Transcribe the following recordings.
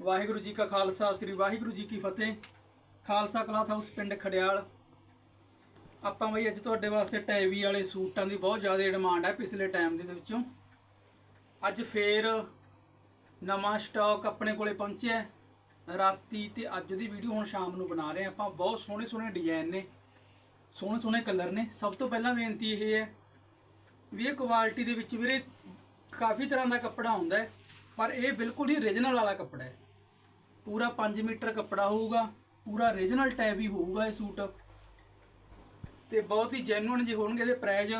ਵਾਹਿਗੁਰੂ ਜੀ ਕਾ ਖਾਲਸਾ, ਸ੍ਰੀ ਵਾਹਿਗੁਰੂ ਜੀ ਕੀ ਫਤਿਹ। Khalsa cloth house ਪਿੰਡ ਖੜਿਆਲ ਆਪਾਂ ਬਈ ਅੱਜ ਤੁਹਾਡੇ ਵਾਸਤੇ ਟੈਵੀ ਵਾਲੇ ਸੂਟਾਂ ਦੀ ਬਹੁਤ ਜ਼ਿਆਦਾ ਡਿਮਾਂਡ ਹੈ ਪਿਛਲੇ ਟਾਈਮ ਦੇ ਵਿੱਚੋਂ। ਅੱਜ ਫੇਰ ਨਵਾਂ ਸਟਾਕ ਆਪਣੇ ਕੋਲੇ ਪਹੁੰਚਿਆ ਰਾਤੀ ਤੇ ਅੱਜ ਦੀ ਵੀਡੀਓ ਹੁਣ ਸ਼ਾਮ ਨੂੰ ਬਣਾ ਰਹੇ ਹਾਂ ਆਪਾਂ। ਬਹੁਤ ਸੋਹਣੇ ਸੋਹਣੇ ਡਿਜ਼ਾਈਨ ਨੇ, ਸੋਹਣੇ ਸੋਹਣੇ ਕਲਰ ਨੇ। ਸਭ ਤੋਂ ਪਹਿਲਾਂ ਬੇਨਤੀ ਇਹ ਹੈ ਵੀ ਇਹ ਕੁਆਲਿਟੀ ਦੇ ਵਿੱਚ ਵੀਰੇ ਕਾਫੀ ਤਰ੍ਹਾਂ ਦਾ ਕੱਪੜਾ ਹੁੰਦਾ ਹੈ, ਪਰ ਇਹ ਬਿਲਕੁਲ ਹੀ ਰੀਜਨਲ ਵਾਲਾ ਕੱਪੜਾ ਹੈ। ਪੂਰਾ 5 ਮੀਟਰ ਕੱਪੜਾ ਹੋਊਗਾ, ਪੂਰਾ ਰੀਜਨਲ ਟੈਬ ਹੀ ਹੋਊਗਾ ਇਹ ਸੂਟ। ਤੇ ਬਹੁਤ ਹੀ ਜੈਨੂਇਨ ਜੇ ਹੋਣਗੇ ਇਹਦੇ ਪ੍ਰਾਈਜ਼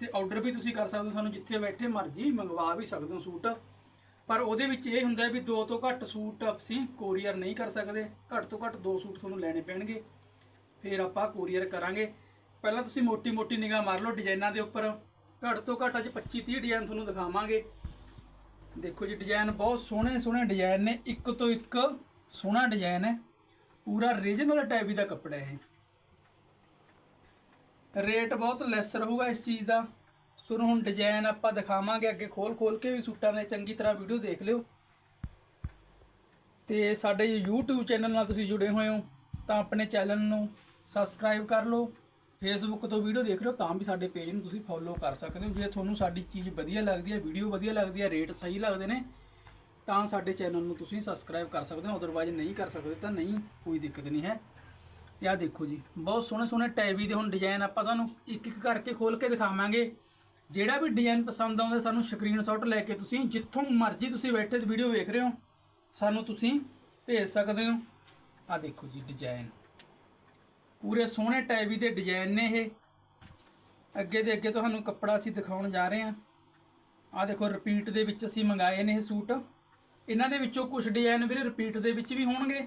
ਤੇ ਆਰਡਰ ਵੀ ਤੁਸੀਂ ਕਰ ਸਕਦੇ ਹੋ, ਸਾਨੂੰ ਜਿੱਥੇ ਬੈਠੇ ਮਰਜ਼ੀ ਮੰਗਵਾ ਵੀ ਸਕਦੇ ਹੋ ਸੂਟ। ਪਰ ਉਹਦੇ ਵਿੱਚ ਇਹ ਹੁੰਦਾ ਵੀ ਦੋ ਤੋਂ ਘੱਟ ਸੂਟ ਅਸੀਂ ਕੋਰੀਅਰ ਨਹੀਂ ਕਰ ਸਕਦੇ, ਘੱਟ ਤੋਂ ਘੱਟ ਦੋ ਸੂਟ ਤੁਹਾਨੂੰ ਲੈਣੇ ਪੈਣਗੇ। ਫਿਰ ਆਪਾਂ ਕੋਰੀਅਰ ਕਰਾਂਗੇ। ਪਹਿਲਾਂ ਤੁਸੀਂ ਮੋਟੀ ਮੋਟੀ ਨਿਗਾਹ ਮਾਰ ਲਓ ਡਿਜ਼ਾਈਨਾਂ ਦੇ ਉੱਪਰ। ਘੱਟ ਤੋਂ ਘੱਟ ਅੱਜ 25 30 ਡਿਜ਼ਾਈਨ ਤੁਹਾਨੂੰ ਦਿਖਾਵਾਂਗੇ। ਦੇਖੋ ਜੀ ਡਿਜ਼ਾਈਨ ਬਹੁਤ ਸੋਹਣੇ ਸੋਹਣੇ ਡਿਜ਼ਾਈਨ ਨੇ। ਇੱਕ ਤੋਂ ਇੱਕ ਸੋਹਣਾ ਡਿਜ਼ਾਈਨ ਹੈ। ਪੂਰਾ ਰੀਜਨਲ ਟੈਬੀ ਦਾ ਕੱਪੜਾ ਹੈ ਇਹ। ਰੇਟ ਬਹੁਤ ਲੈਸ ਰਹੂਗਾ ਇਸ ਚੀਜ਼ ਦਾ। ਸੋ ਹੁਣ ਡਿਜ਼ਾਈਨ ਆਪਾਂ ਦਿਖਾਵਾਂਗੇ, ਅੱਗੇ ਖੋਲ ਖੋਲ ਕੇ ਵੀ ਸੂਟਾਂ ਦੇ ਚੰਗੀ ਤਰ੍ਹਾਂ ਵੀਡੀਓ ਦੇਖ ਲਿਓ। ਤੇ ਸਾਡੇ YouTube ਚੈਨਲ ਨਾਲ ਤੁਸੀਂ ਜੁੜੇ ਹੋਏ ਹੋ, ਤਾਂ ਆਪਣੇ ਚੈਨਲ ਨੂੰ ਸਬਸਕ੍ਰਾਈਬ ਕਰ ਲਓ। ਫੇਸਬੁੱਕ ਤੋਂ ਵੀਡੀਓ ਦੇਖ ਰਹੇ ਹੋ, ਤਾਂ ਵੀ ਸਾਡੇ ਪੇਜ ਨੂੰ ਤੁਸੀਂ ਫੋਲੋ ਕਰ ਸਕਦੇ ਹੋ। ਜੇ ਤੁਹਾਨੂੰ ਸਾਡੀ ਚੀਜ਼ ਵਧੀਆ ਲੱਗਦੀ ਹੈ ਵੀਡੀਓ ਵਧੀਆ ਲੱਗਦੀ ਹੈ ਰੇਟ ਸਹੀ ਲੱਗਦੇ ਨੇ, ਤਾਂ ਸਾਡੇ ਚੈਨਲ ਨੂੰ ਤੁਸੀਂ ਸਬਸਕ੍ਰਾਈਬ ਕਰ ਸਕਦੇ ਹੋ। ਅਦਰਵਾਈਜ਼ ਨਹੀਂ ਕਰ ਸਕਦੇ ਤਾਂ ਨਹੀਂ, ਕੋਈ ਦਿੱਕਤ ਨਹੀਂ ਹੈ। ਤੇ ਆਹ ਦੇਖੋ ਜੀ, ਬਹੁਤ ਸੋਹਣੇ ਸੋਹਣੇ ਟੈਬੀ ਦੇ ਹੁਣ ਡਿਜ਼ਾਈਨ ਆਪਾਂ ਤੁਹਾਨੂੰ ਇੱਕ ਇੱਕ ਕਰਕੇ ਖੋਲ ਕੇ ਦਿਖਾਵਾਂਗੇ। ਜਿਹੜਾ ਵੀ ਡਿਜ਼ਾਈਨ ਪਸੰਦ ਆਉਂਦਾ, ਸਾਨੂੰ ਸਕਰੀਨਸ਼ਾਟ ਲੈ ਕੇ ਤੁਸੀਂ ਜਿੱਥੋਂ ਮਰਜ਼ੀ ਤੁਸੀਂ ਬੈਠੇ ਵੀਡੀਓ ਵੇਖ ਰਹੇ ਹੋ, ਸਾਨੂੰ ਤੁਸੀਂ ਭੇਜ ਸਕਦੇ ਹੋ। ਆਹ ਦੇਖੋ ਜੀ ਡਿਜ਼ਾਈਨ ਪੂਰੇ ਸੋਹਣੇ ਟੈਵੀ ਦੇ ਡਿਜ਼ਾਈਨ ਨੇ ਇਹ। ਅੱਗੇ ਦੇ ਅੱਗੇ ਤੁਹਾਨੂੰ ਕੱਪੜਾ ਅਸੀਂ ਦਿਖਾਉਣ ਜਾ ਰਹੇ ਹਾਂ। ਆਹ ਦੇਖੋ ਰਿਪੀਟ ਦੇ ਵਿੱਚ ਅਸੀਂ ਮੰਗਾਏ ਨੇ ਇਹ ਸੂਟ। ਇਹਨਾਂ ਦੇ ਵਿੱਚੋਂ ਕੁਝ ਡਿਜ਼ਾਈਨ ਵੀਰੇ ਰਿਪੀਟ ਦੇ ਵਿੱਚ ਵੀ ਹੋਣਗੇ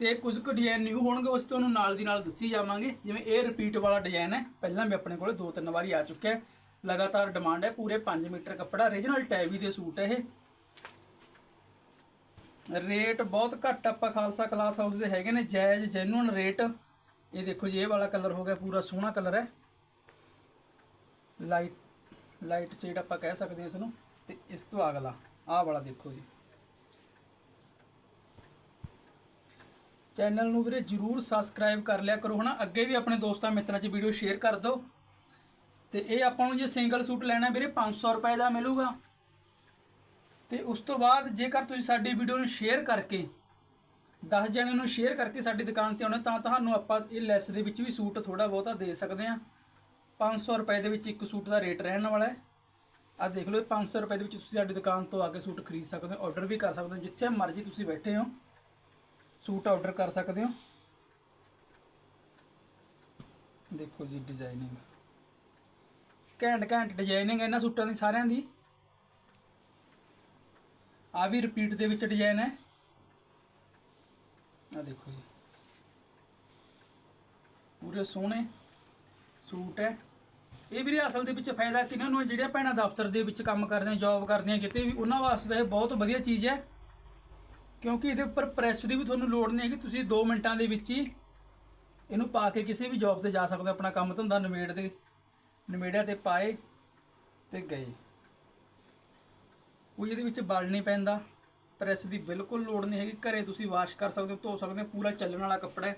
ਤੇ ਕੁਝ ਕੁ ਡਿਜ਼ਾਈਨ ਨਿਊ ਹੋਣਗੇ, ਉਸ ਤੁਹਾਨੂੰ ਨਾਲ ਦੀ ਨਾਲ ਦੱਸੀ ਜਾਵਾਂਗੇ। ਜਿਵੇਂ ਇਹ ਰਿਪੀਟ ਵਾਲਾ ਡਿਜ਼ਾਈਨ ਹੈ, ਪਹਿਲਾਂ ਵੀ ਆਪਣੇ ਕੋਲੇ ਦੋ ਤਿੰਨ ਵਾਰੀ ਆ ਚੁੱਕਿਆ ਹੈ। ਲਗਾਤਾਰ ਡਿਮਾਂਡ ਹੈ, ਪੂਰੇ 5 ਮੀਟਰ ਕੱਪੜਾ ਰੀਜਨਲ ਟੈਵੀ ਦੇ ਸੂਟ ਹੈ ਇਹ। ਰੇਟ ਬਹੁਤ ਘੱਟ, ਆਪਾਂ ਖਾਲਸਾ ਕਲਾਥ ਹਾਊਸ ਦੇ ਹੈਗੇ ਨੇ, ਜਾਇਜ਼ ਜੈਨੂਨ ਰੇਟ ਇਹ ਦੇਖੋ ਜੀ, ਇਹ ਵਾਲਾ ਕਲਰ ਹੋ ਗਿਆ, ਪੂਰਾ ਸੋਹਣਾ ਕਲਰ ਹੈ। ਲਾਈਟ ਲਾਈਟ ਸ਼ੇਡ ਆਪਾਂ ਕਹਿ ਸਕਦੇ ਹਾਂ ਇਸ ਨੂੰ ਤੇ ਇਸ ਤੋਂ ਅਗਲਾ, ਆਹ ਵਾਲਾ ਦੇਖੋ ਜੀ। ਚੈਨਲ ਨੂੰ ਵੀਰੇ ਜਰੂਰ ਸਬਸਕ੍ਰਾਈਬ ਕਰ ਲਿਆ ਕਰੋ ਹਨਾ। ਅੱਗੇ ਵੀ ਆਪਣੇ ਦੋਸਤਾਂ ਮਿੱਤਰਾਂ 'ਚ ਵੀਡੀਓ ਸ਼ੇਅਰ ਕਰ ਦਿਓ। ਤੇ ਇਹ ਆਪਾਂ ਨੂੰ ਜੇ ਸਿੰਗਲ ਸੂਟ ਲੈਣਾ ਵੀਰੇ 500 ਰੁਪਏ ਦਾ ਮਿਲੂਗਾ। ਤੇ ਉਸ ਤੋਂ ਬਾਅਦ ਜੇਕਰ ਤੁਸੀਂ ਸਾਡੀ ਵੀਡੀਓ ਨੂੰ ਸ਼ੇਅਰ ਕਰਕੇ 10 ਜਣਿਆਂ ਨੂੰ ਸ਼ੇਅਰ ਕਰਕੇ ਸਾਡੀ ਦੁਕਾਨ ਤੇ ਆਉਣਾ, ਤਾਂ ਤੁਹਾਨੂੰ ਆਪਾਂ ਇਹ ਲੈਸ ਦੇ ਵਿੱਚ ਵੀ ਸੂਟ ਥੋੜਾ ਬਹੁਤਾ ਦੇ ਸਕਦੇ ਹਾਂ। 500 ਰੁਪਏ ਦੇ ਵਿੱਚ ਇੱਕ ਸੂਟ ਦਾ ਰੇਟ ਰਹਿਣ ਵਾਲਾ ਹੈ। ਆ ਦੇਖ ਲਓ, ਇਹ 500 ਰੁਪਏ ਦੇ ਵਿੱਚ ਤੁਸੀਂ ਸਾਡੀ ਦੁਕਾਨ ਤੋਂ ਆ ਕੇ ਸੂਟ ਖਰੀਦ ਸਕਦੇ ਹੋ ਆਰਡਰ ਵੀ ਕਰ ਸਕਦੇ ਹੋ, ਜਿੱਥੇ ਮਰਜ਼ੀ ਤੁਸੀਂ ਬੈਠੇ ਹੋ, ਸੂਟ ਆਰਡਰ ਕਰ ਸਕਦੇ ਹੋ। ਦੇਖੋ ਜੀ ਡਿਜ਼ਾਈਨਿੰਗ ਘੈਂਟ ਘੈਂਟ ਡਿਜ਼ਾਈਨਿੰਗ ਇਹਨਾਂ ਸੂਟਾਂ ਦੀ, ਸਾਰਿਆਂ ਦੀ। ਆ ਵੀ ਰਿਪੀਟ ਦੇ ਵਿੱਚ ਡਿਜ਼ਾਈਨ ਹੈ। ਆ ਦੇਖੋ ਜੀ। ਪੂਰੇ ਸੋਹਣੇ ਸੂਟ ਹੈ। ਇਹ ਵੀਰੇ ਅਸਲ ਦੇ ਵਿੱਚ ਫਾਇਦਾ ਕਿਹਨਾਂ ਨੂੰ ਜਿਹੜੀਆਂ ਭੈਣਾਂ ਦਫ਼ਤਰ ਦੇ ਵਿੱਚ ਕੰਮ ਕਰਦੀਆਂ ਜੌਬ ਕਰਦੀਆਂ ਕਿਤੇ ਵੀ, ਉਹਨਾਂ ਵਾਸਤੇ ਤਾਂ ਇਹ ਬਹੁਤ ਵਧੀਆ ਚੀਜ਼ ਹੈ। ਕਿਉਂਕਿ ਇਹਦੇ ਉੱਪਰ ਪ੍ਰੈਸ ਦੀ ਵੀ ਤੁਹਾਨੂੰ ਲੋੜ ਨਹੀਂ ਹੈਗੀ। ਤੁਸੀਂ 2 ਮਿੰਟਾਂ ਦੇ ਵਿੱਚ ਹੀ ਇਹਨੂੰ ਪਾ ਕੇ ਕਿਸੇ ਵੀ ਜੌਬ ਤੇ ਜਾ ਸਕਦੇ ਹੋ, ਆਪਣਾ ਕੰਮ ਧੰਦਾ ਨਿਬੇੜ ਦੇ, ਨਿਬੇੜਿਆ ਤੇ ਪਾਏ ਤੇ ਗਏ। ਕੋਈ ਇਹਦੇ ਵਿੱਚ ਬਲ ਨਹੀਂ ਪੈਂਦਾ। ਪ੍ਰੈਸ ਦੀ ਬਿਲਕੁਲ ਲੋੜ ਨਹੀਂ ਹੈਗੀ। ਘਰੇ ਤੁਸੀਂ ਵਾਸ਼ ਕਰ ਸਕਦੇ ਹੋ, ਧੋ ਸਕਦੇ ਹੋ, ਪੂਰਾ ਚੱਲਣ ਵਾਲਾ ਕੱਪੜਾ ਹੈ।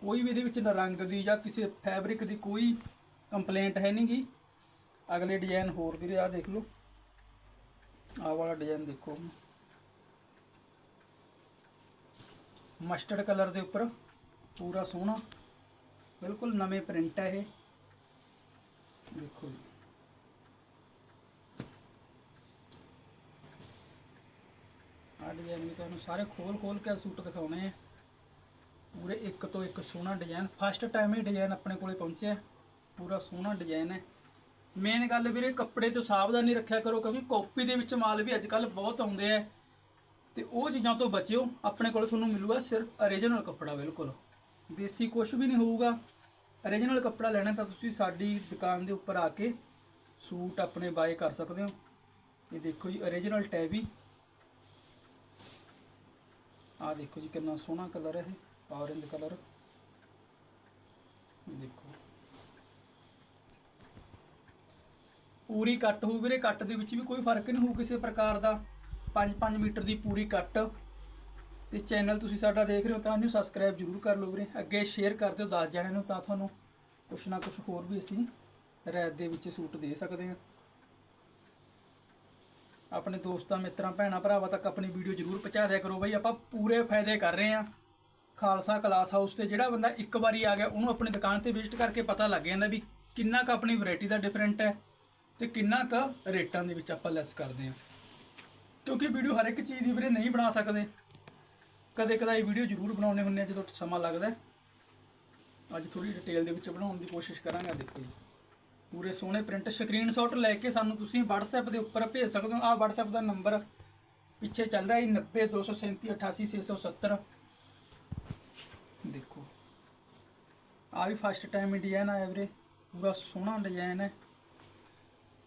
ਕੋਈ ਵੀ ਇਹਦੇ ਵਿੱਚ ਨਾ ਰੰਗ ਦੀ ਜਾਂ ਕਿਸੇ ਫੈਬਰਿਕ ਦੀ ਕੋਈ ਕੰਪਲੇਂਟ ਹੈ ਨਹੀਂਗੀ ਅਗਲੇ ਡਿਜ਼ਾਈਨ ਹੋਰ ਵੀਰੇ ਆ ਦੇਖ ਲਓ। ਆਹ ਵਾਲਾ ਡਿਜ਼ਾਈਨ ਦੇਖੋ। ਮਸਟਰਡ ਕਲਰ ਦੇ ਉੱਪਰ ਪੂਰਾ ਸੋਹਣਾ, ਬਿਲਕੁਲ ਨਵੇਂ ਪ੍ਰਿੰਟ ਹੈ ਇਹ। ਦੇਖੋ ਜੀ। ਆਹ ਡਿਜ਼ਾਈਨ ਵੀ ਤੁਹਾਨੂੰ ਸਾਰੇ ਖੋਲ ਖੋਲ ਕੇ ਸੂਟ ਦਿਖਾਉਣੇ ਆ। ਪੂਰੇ ਇੱਕ ਤੋਂ ਇੱਕ ਸੋਹਣਾ ਡਿਜ਼ਾਈਨ ਫਸਟ ਟਾਈਮ ਇਹ ਡਿਜ਼ਾਈਨ ਆਪਣੇ ਕੋਲੇ ਪਹੁੰਚਿਆ। ਪੂਰਾ ਸੋਹਣਾ ਡਿਜ਼ਾਈਨ ਹੈ। ਮੇਨ ਗੱਲ ਵੀਰੇ, ਕੱਪੜੇ ਤੋਂ ਸਾਵਧਾਨੀ ਰੱਖਿਆ ਕਰੋ, ਕਿਉਂਕਿ ਕਾਪੀ ਦੇ ਵਿੱਚ ਮਾਲ ਵੀ ਅੱਜ ਕੱਲ ਬਹੁਤ ਆਉਂਦੇ ਆ। ਤੇ ਉਹ ਚੀਜ਼ਾਂ ਤੋਂ ਬਚਿਓ, ਆਪਣੇ ਕੋਲ ਤੁਹਾਨੂੰ ਮਿਲੂਗਾ ਸਿਰਫ origignal ਕੱਪੜਾ, ਬਿਲਕੁਲ। ਦੇਸੀ ਕੁਝ ਵੀ ਨਹੀਂ ਹੋਊਗਾ। Origignal ਕੱਪੜਾ ਲੈਣਾ ਤਾਂ ਤੁਸੀਂ ਸਾਡੀ ਦੁਕਾਨ ਦੇ ਉੱਪਰ ਆ ਕੇ ਸੂਟ ਆਪਣੇ ਬਾਏ ਕਰ ਸਕਦੇ ਹੋ। ਇਹ ਦੇਖੋ ਜੀ origignal ਟੈਬੀ ਆ ਦੇਖੋ ਜੀ ਕਿੰਨਾ ਸੋਹਣਾ ਕਲਰ ਹੈ ਇਹ ਔਰੇਂਜ ਕਲਰ। ਦੇਖੋ। ਪੂਰੀ ਕੱਟ ਹੋਊ ਵੀਰੇ, ਕੱਟ ਦੇ ਵਿੱਚ ਵੀ ਕੋਈ ਫ਼ਰਕ ਨਹੀਂ ਹੋਊ ਕਿਸੇ ਪ੍ਰਕਾਰ ਦਾ। 5-5 ਮੀਟਰ ਦੀ ਪੂਰੀ ਕੱਟ। ਤੇ ਚੈਨਲ ਤੁਸੀਂ ਸਾਡਾ ਦੇਖ ਰਹੇ ਹੋ ਤਾਂ ਇਹਨੂੰ ਸਬਸਕ੍ਰਾਈਬ ਜ਼ਰੂਰ ਕਰ ਲਓ ਵੀਰੇ। ਅੱਗੇ ਸ਼ੇਅਰ ਕਰ ਦਿਓ 10 ਜਣਿਆਂ ਨੂੰ ਤਾਂ ਤੁਹਾਨੂੰ ਕੁਛ ਨਾ ਕੁਛ ਹੋਰ ਵੀ ਅਸੀਂ ਰੈਤ ਦੇ ਵਿੱਚ ਸੂਟ ਦੇ ਸਕਦੇ ਹਾਂ। ਆਪਣੇ ਦੋਸਤਾਂ, ਮਿੱਤਰਾਂ, ਭੈਣਾਂ, ਭਰਾਵਾਂ ਤੱਕ ਆਪਣੀ ਵੀਡੀਓ ਜ਼ਰੂਰ ਪਹੁੰਚਾ ਦਿਆ ਕਰੋ ਬਈ। ਆਪਾਂ ਪੂਰੇ ਫਾਇਦੇ ਕਰ ਰਹੇ ਹਾਂ। ਖਾਲਸਾ ਕਲਾਥ ਹਾਊਸ ਤੇ ਜਿਹੜਾ ਬੰਦਾ ਇੱਕ ਵਾਰੀ ਆ ਗਿਆ, ਉਹਨੂੰ ਆਪਣੀ ਦੁਕਾਨ ਤੇ ਵਿਜ਼ਿਟ ਕਰਕੇ ਪਤਾ ਲੱਗ ਜਾਂਦਾ ਵੀ ਕਿੰਨਾ ਕੁ ਆਪਣੀ ਵੈਰਾਈਟੀ ਦਾ ਡਿਫਰੈਂਟ ਹੈ ਤੇ ਕਿੰਨਾ ਕੁ ਰੇਟਾਂ ਦੇ ਵਿੱਚ ਆਪਾਂ ਲੈਸ ਕਰਦੇ ਹਾਂ। ਕਿਉਂਕਿ ਵੀਡੀਓ ਹਰ ਇੱਕ ਚੀਜ਼ ਦੀ ਵੀਰੇ ਨਹੀਂ ਬਣਾ ਸਕਦੇ। ਕਦੇ ਕਦਾਈ ਵੀਡੀਓ ਜ਼ਰੂਰ ਬਣਾਉਣੇ ਹੁੰਦੇ ਆ ਜਦੋਂ ਸਮਾਂ ਲੱਗਦਾ ਅੱਜ ਥੋੜੀ ਡਿਟੇਲ ਦੇ ਵਿੱਚ ਬਣਾਉਣ ਦੀ ਕੋਸ਼ਿਸ਼ ਕਰਾਂਗੇ ਦੇਖੋ ਜੀ। ਪੂਰੇ ਸੋਹਣੇ ਪ੍ਰਿੰਟ ਸਕਰੀਨਸ਼ਾਟ ਲੈ ਕੇ ਸਾਨੂੰ ਤੁਸੀਂ WhatsApp ਦੇ ਉੱਪਰ ਭੇਜ ਸਕਦੇ ਹੋ। ਆਹ WhatsApp ਦਾ ਨੰਬਰ ਪਿੱਛੇ ਚੱਲ ਰਿਹਾ ਹੈ 9027388670 ਦੇਖੋ। ਆ ਵੀ ਫਸਟ ਟਾਈਮ ਇੰਡੀਆ ਆਇਆ ਵੀਰੇ। ਪੂਰਾ ਸੋਹਣਾ ਡਿਜ਼ਾਈਨ ਹੈ।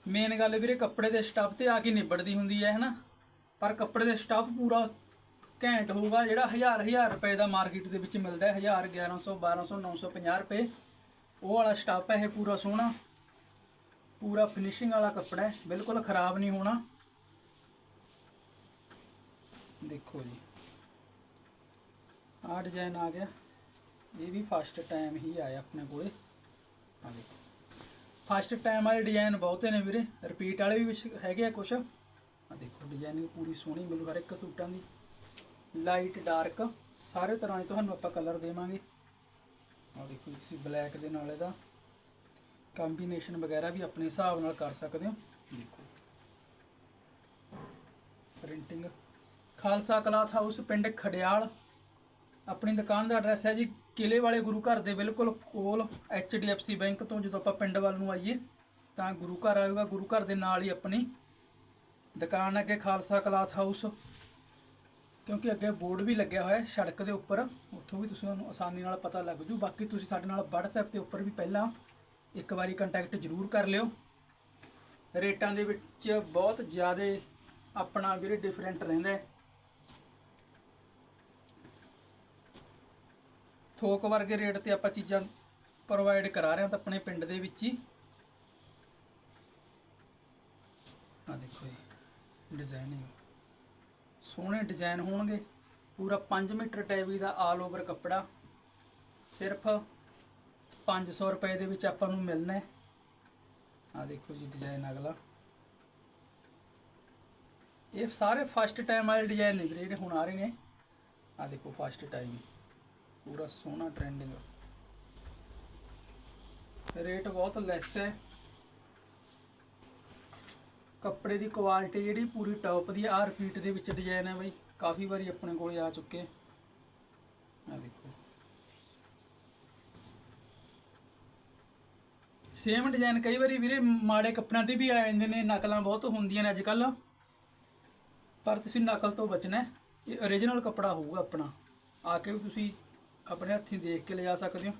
ਮੇਨ ਗੱਲ ਵੀਰੇ, ਕੱਪੜੇ ਦੇ ਸਟੱਫ ਤੇ ਆ ਕੇ ਨਿਬੜਦੀ ਹੁੰਦੀ ਹੈ, ਹਨਾ? ਪਰ ਕੱਪੜੇ ਦੇ ਸਟੱਫ ਪੂਰਾ ਘੈਂਟ ਹੋਊਗਾ, ਜਿਹੜਾ ਹਜ਼ਾਰ ਹਜ਼ਾਰ ਰੁਪਏ ਦਾ ਮਾਰਕੀਟ ਦੇ ਵਿੱਚ ਮਿਲਦਾ ਹੈ। 1000 1100 1200 950 ਰੁਪਏ। ਉਹ ਵਾਲਾ ਸਟੱਫ ਹੈ, ਇਹ ਪੂਰਾ ਸੋਹਣਾ। ਪੂਰਾ ਫਿਨਿਸ਼ਿੰਗ ਵਾਲਾ ਕੱਪੜਾ ਹੈ, ਬਿਲਕੁਲ ਖਰਾਬ ਨਹੀਂ ਹੋਣਾ। ਦੇਖੋ ਜੀ। ਆਹ ਡਿਜ਼ਾਈਨ ਆ ਗਿਆ। ਇਹ ਵੀ ਫਸਟ ਟਾਈਮ ਹੀ ਆਇਆ ਆਪਣੇ ਕੋਲੇ। ਆ ਦੇਖੋ। ਫਸਟ ਟਾਈਮ ਵਾਲੇ ਡਿਜ਼ਾਈਨ ਬਹੁਤੇ ਨੇ ਵੀਰੇ। ਰਿਪੀਟ ਵਾਲੇ ਵੀ ਵਿੱਚ ਹੈਗੇ ਆ ਕੁਛ। ਆ ਦੇਖੋ ਡਿਜ਼ਾਈਨਿੰਗ ਪੂਰੀ ਸੋਹਣੀ ਮਿਲੂ ਹਰ ਇੱਕ ਸੂਟਾਂ ਦੀ। ਲਾਈਟ ਡਾਰਕ ਸਾਰੇ ਤਰ੍ਹਾਂ ਦੇ ਤੁਹਾਨੂੰ ਆਪਾਂ ਕਲਰ ਦੇਵਾਂਗੇ। ਆ ਦੇਖੋ ਤੁਸੀਂ ਬਲੈਕ ਦੇ ਨਾਲ ਇਹਦਾ ਕੰਬੀਨੇਸ਼ਨ ਵਗੈਰਾ ਵੀ ਆਪਣੇ ਹਿਸਾਬ ਨਾਲ ਕਰ ਸਕਦੇ ਹੋ। ਦੇਖੋ। ਪ੍ਰਿੰਟਿੰਗ ਖਾਲਸਾ ਕਲਾਥ ਹਾਊਸ, ਪਿੰਡ ਖੜਿਆਲ। ਆਪਣੀ ਦੁਕਾਨ ਦਾ ਐਡਰੈਸ ਹੈ ਜੀ, ਕਿਲੇ ਵਾਲੇ ਗੁਰੂ ਘਰ ਦੇ ਬਿਲਕੁਲ ਕੋਲ HDFC ਬੈਂਕ ਤੋਂ ਜਦੋਂ ਆਪਾਂ ਪਿੰਡ ਵੱਲ ਨੂੰ ਆਈਏ, ਤਾਂ ਗੁਰੂ ਘਰ ਆਏਗਾ, ਗੁਰੂ ਘਰ ਦੇ ਨਾਲ ਹੀ ਆਪਣੀ ਦੁਕਾਨ ਅੱਗੇ ਖਾਲਸਾ ਕਲਾਥ ਹਾਊਸ। ਕਿਉਂਕਿ ਅੱਗੇ ਬੋਰਡ ਵੀ ਲੱਗਿਆ ਹੋਇਆ ਸੜਕ ਦੇ ਉੱਪਰ। ਉੱਥੋਂ ਵੀ ਤੁਸੀਂ ਉਹਨੂੰ ਆਸਾਨੀ ਨਾਲ ਪਤਾ ਲੱਗ ਜੂ। ਬਾਕੀ ਤੁਸੀਂ ਸਾਡੇ ਨਾਲ WhatsApp ਦੇ ਉੱਪਰ ਵੀ ਪਹਿਲਾਂ ਇੱਕ ਵਾਰੀ ਕੰਟੈਕਟ ਜ਼ਰੂਰ ਕਰ ਲਿਓ। ਰੇਟਾਂ ਦੇ ਵਿੱਚ ਬਹੁਤ ਜ਼ਿਆਦਾ ਆਪਣਾ ਵੀਰੇ ਡਿਫਰੈਂਟ ਰਹਿੰਦਾ ਹੈ। ਥੋਕ ਵਰਗੇ ਰੇਟ ਤੇ ਆਪਾਂ ਚੀਜ਼ਾਂ ਪ੍ਰੋਵਾਈਡ ਕਰਾ ਰਹੇ ਹਾਂ ਤਾਂ ਆਪਣੇ ਪਿੰਡ ਦੇ ਵਿੱਚ ਹੀ। ਆ ਦੇਖੋ ਜੀ ਡਿਜ਼ਾਈਨਿੰਗ ਸੋਹਣੇ ਡਿਜ਼ਾਈਨ ਹੋਣਗੇ। ਪੂਰਾ 5 ਮੀਟਰ ਟੈਵੀ ਦਾ ਆਲ ਓਵਰ ਕੱਪੜਾ। ਸਿਰਫ 500 ਰੁਪਏ ਦੇ ਵਿੱਚ ਆਪਾਂ ਨੂੰ ਮਿਲਣਾ ਹੈ। ਆ ਦੇਖੋ ਜੀ ਡਿਜ਼ਾਈਨ ਅਗਲਾ। ਇਹ ਸਾਰੇ ਫਸਟ ਟਾਈਮ ਵਾਲੇ ਡਿਜ਼ਾਈਨ ਨੇ ਵੀਰੇ, ਜਿਹੜੇ ਹੁਣ ਆ ਰਹੇ ਨੇ। ਆ ਦੇਖੋ ਫਸਟ ਟਾਈਮ ਪੂਰਾ ਸੋਹਣਾ ਟ੍ਰੈਂਡਿੰਗ ਰੇਟ ਬਹੁਤ ਲੈਸ ਹੈ। ਕੱਪੜੇ ਦੀ ਕੁਆਲਿਟੀ ਜਿਹੜੀ ਪੂਰੀ ਟੌਪ ਦੀ ਆ ਰਿਪੀਟ ਦੇ ਵਿੱਚ ਡਿਜ਼ਾਈਨ ਹੈ ਬਈ। ਕਾਫੀ ਵਾਰੀ ਆਪਣੇ ਕੋਲੇ ਆ ਚੁੱਕੇ। ਆ ਦੇਖੋ। ਸੇਮ ਡਿਜ਼ਾਈਨ ਕਈ ਵਾਰੀ ਵੀਰੇ ਮਾੜੇ ਕੱਪੜਿਆਂ ਤੇ ਵੀ ਆ ਜਾਂਦੇ ਨੇ, ਨਕਲਾਂ ਬਹੁਤ ਹੁੰਦੀਆਂ ਨੇ ਅੱਜ ਕੱਲ ਪਰ ਤੁਸੀਂ ਨਕਲ ਤੋਂ ਬਚਣਾ ਇਹ origignal ਕੱਪੜਾ ਹੋਊਗਾ ਆਪਣਾ। ਆ ਕੇ ਵੀ ਤੁਸੀਂ ਆਪਣੇ ਹੱਥੀਂ ਦੇਖ ਕੇ ਲਿਜਾ ਸਕਦੇ ਹੋ।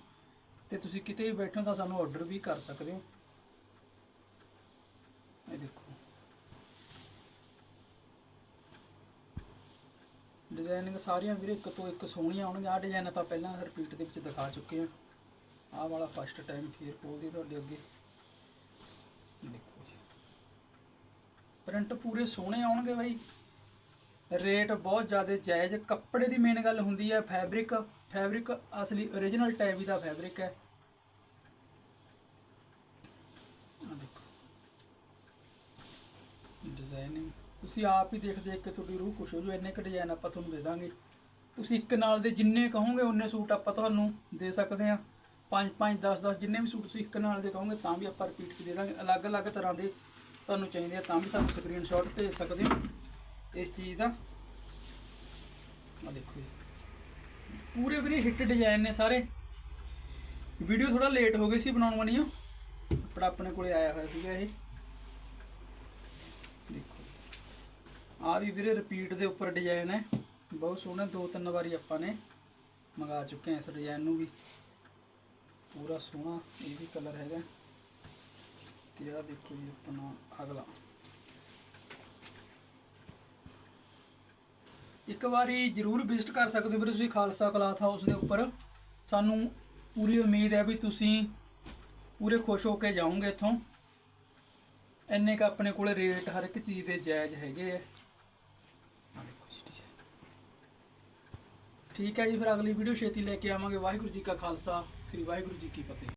ਤੇ ਤੁਸੀਂ ਕਿਤੇ ਵੀ ਬੈਠੋ ਤਾਂ ਸਾਨੂੰ ਆਰਡਰ ਵੀ ਕਰ ਸਕਦੇ ਹੋ। ਇਹ ਦੇਖੋ। ਡਿਜ਼ਾਈਨਿੰਗ ਸਾਰੀਆਂ ਵੀਰੇ ਇੱਕ ਤੋਂ ਇੱਕ ਸੋਹਣੀਆਂ ਆਉਣਗੀਆਂ ਆ ਡਿਜ਼ਾਈਨ ਆਪਾਂ ਪਹਿਲਾਂ ਰਿਪੀਟ ਦੇ ਵਿੱਚ ਦਿਖਾ ਚੁੱਕੇ ਹਾਂ। ਆਹ ਵਾਲਾ ਫਸਟ ਟਾਈਮ ਫੇਰ ਖੋਲਦੀ ਤੁਹਾਡੇ ਅੱਗੇ। ਦੇਖੋ ਜੀ। ਪ੍ਰਿੰਟ ਪੂਰੇ ਸੋਹਣੇ ਆਉਣਗੇ ਬਾਈ। ਰੇਟ ਬਹੁਤ ਜ਼ਿਆਦਾ ਜਾਇਜ਼। ਕੱਪੜੇ ਦੀ ਮੇਨ ਗੱਲ ਹੁੰਦੀ ਹੈ ਫੈਬਰਿਕ ਫੈਬਰਿਕ ਅਸਲੀ origignal ਟੈਵੀ ਦਾ ਫੈਬਰਿਕ ਹੈ। ਆ ਡਿਜ਼ਾਈਨਿੰਗ ਤੁਸੀਂ ਆਪ ਹੀ ਦੇਖ ਦੇਖ ਕੇ ਤੁਹਾਡੀ ਰੂਹ ਖੁਸ਼ ਹੋ ਜੋ। ਇੰਨੇ ਕ ਡਿਜ਼ਾਈਨ ਆਪਾਂ ਤੁਹਾਨੂੰ ਦੇ ਦਾਂਗੇ। ਤੁਸੀਂ ਇੱਕ ਨਾਲ ਦੇ ਜਿੰਨੇ ਕਹੋਗੇ ਉਨੇ ਸੂਟ ਆਪਾਂ ਤੁਹਾਨੂੰ ਦੇ ਸਕਦੇ ਹਾਂ। 5 5 10 10 ਜਿੰਨੇ ਵੀ ਸੂਟ ਤੁਸੀਂ ਇੱਕ ਨਾਲ ਦੇ ਕਹੋਗੇ, ਤਾਂ ਵੀ ਆਪਾਂ ਰਿਪੀਟ ਕੇ ਦੇ ਦਾਂਗੇ। ਅਲੱਗ-ਅਲੱਗ ਤਰ੍ਹਾਂ ਦੇ ਤੁਹਾਨੂੰ ਚਾਹੀਦੇ ਆ, ਤਾਂ ਵੀ ਸਾਨੂੰ ਸਕਰੀਨਸ਼ਾਟ ਭੇਜ ਸਕਦੇ ਹੋ। ਇਸ ਚੀਜ਼ ਦਾ। ਆ ਦੇਖੋ ਜੀ। ਪੂਰੇ ਵੀਰੇ ਹਿੱਟ ਡਿਜ਼ਾਈਨ ਨੇ ਸਾਰੇ। ਵੀਡੀਓ ਥੋੜਾ ਲੇਟ ਹੋ ਗਈ ਸੀ ਬਣਾਉਣ ਵਾਲੀ ਪਰ ਆਪਣੇ ਕੋਲੇ ਆਇਆ ਹੋਇਆ ਸੀਗਾ ਇਹ। ਦੇਖੋ ਆ ਵੀ ਵੀਰੇ ਰਿਪੀਟ ਦੇ ਉੱਪਰ ਡਿਜ਼ਾਈਨ ਹੈ। ਬਹੁਤ ਸੋਹਣਾ, ਦੋ ਤਿੰਨ ਵਾਰੀ ਆਪਾਂ ਨੇ ਮੰਗਾ ਚੁੱਕੇ ਹਾਂ ਇਸ ਡਿਜ਼ਾਈਨ ਨੂੰ ਵੀ। ਪੂਰਾ ਸੋਹਣਾ, ਇਹ ਵੀ ਕਲਰ ਹੈਗਾ। ਤੇ ਆ ਦੇਖੋ ਜੀ ਆਪਣਾ ਅਗਲਾ। ਇੱਕ ਵਾਰੀ ਜਰੂਰ ਵਿਜ਼ਿਟ ਕਰ ਸਕਦੇ ਹੋ ਵੀਰੇ ਤੁਸੀਂ, ਖਾਲਸਾ ਕਲਾਥ ਹਾਊਸ ਦੇ ਉੱਪਰ। ਸਾਨੂੰ ਪੂਰੀ ਉਮੀਦ ਹੈ ਵੀ ਤੁਸੀਂ ਪੂਰੇ ਖੁਸ਼ ਹੋ ਕੇ ਜਾਓਗੇ ਇੱਥੋਂ। ਇੰਨੇ ਕ ਆਪਣੇ ਕੋਲੇ ਰੇਟ ਹਰ ਇੱਕ ਚੀਜ਼ ਦੇ ਜਾਇਜ਼ ਹੈਗੇ ਆ ਆ ਦੇਖੋ ਜੀ design। ਠੀਕ ਹੈ ਜੀ, ਫਿਰ ਅਗਲੀ ਵੀਡੀਓ ਛੇਤੀ ਲੈ ਕੇ ਆਵਾਂਗੇ। ਵਾਹਿਗੁਰੂ ਜੀ ਕਾ ਖਾਲਸਾ, ਸ੍ਰੀ ਵਾਹਿਗੁਰੂ ਜੀ ਕੀ ਫਤਿਹ।